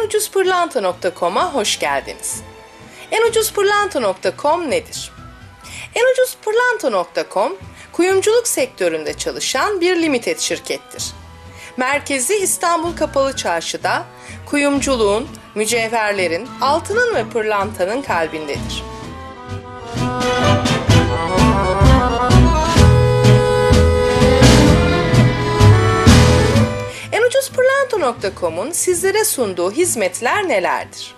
enucuzpırlanta.com'a hoş geldiniz. Enucuzpırlanta.com nedir? Enucuzpırlanta.com, kuyumculuk sektöründe çalışan bir limited şirkettir. Merkezi İstanbul Kapalı Çarşı'da kuyumculuğun, mücevherlerin, altının ve pırlantanın kalbindedir. enucuzpırlanta.com'un sizlere sunduğu hizmetler nelerdir?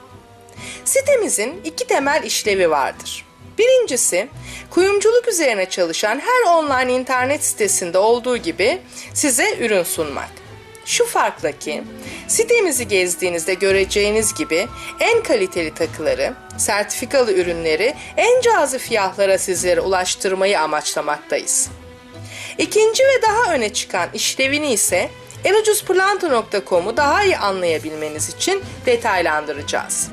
Sitemizin iki temel işlevi vardır. Birincisi, kuyumculuk üzerine çalışan her online internet sitesinde olduğu gibi size ürün sunmak. Şu farkla ki, sitemizi gezdiğinizde göreceğiniz gibi en kaliteli takıları, sertifikalı ürünleri en cazip fiyatlara sizlere ulaştırmayı amaçlamaktayız. İkinci ve daha öne çıkan işlevini ise enucuzpırlanta.com'u daha iyi anlayabilmeniz için detaylandıracağız.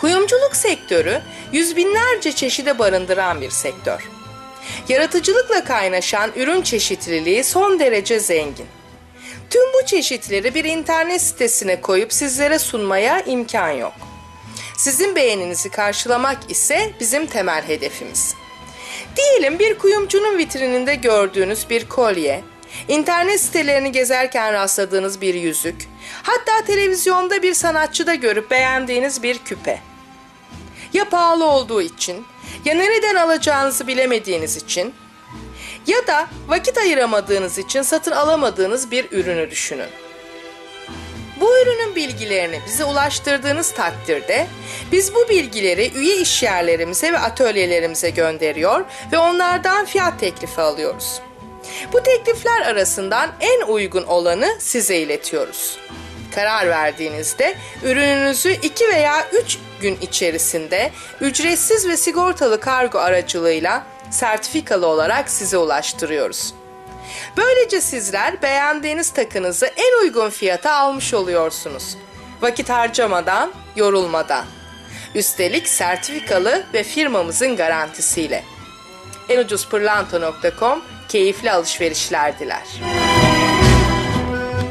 Kuyumculuk sektörü yüz binlerce çeşide barındıran bir sektör. Yaratıcılıkla kaynaşan ürün çeşitliliği son derece zengin. Tüm bu çeşitleri bir internet sitesine koyup sizlere sunmaya imkan yok. Sizin beğeninizi karşılamak ise bizim temel hedefimiz. Diyelim bir kuyumcunun vitrininde gördüğünüz bir kolye, internet sitelerini gezerken rastladığınız bir yüzük, hatta televizyonda bir sanatçıda görüp beğendiğiniz bir küpe. Ya pahalı olduğu için, ya nereden alacağınızı bilemediğiniz için, ya da vakit ayıramadığınız için satın alamadığınız bir ürünü düşünün. Ürünün bilgilerini bize ulaştırdığınız takdirde biz bu bilgileri üye işyerlerimize ve atölyelerimize gönderiyor ve onlardan fiyat teklifi alıyoruz. Bu teklifler arasından en uygun olanı size iletiyoruz. Karar verdiğinizde ürününüzü 2 veya 3 gün içerisinde ücretsiz ve sigortalı kargo aracılığıyla sertifikalı olarak size ulaştırıyoruz. Böylece sizler beğendiğiniz takınızı en uygun fiyata almış oluyorsunuz. Vakit harcamadan, yorulmadan. Üstelik sertifikalı ve firmamızın garantisiyle. enucuzpırlanta.com keyifli alışverişler diler.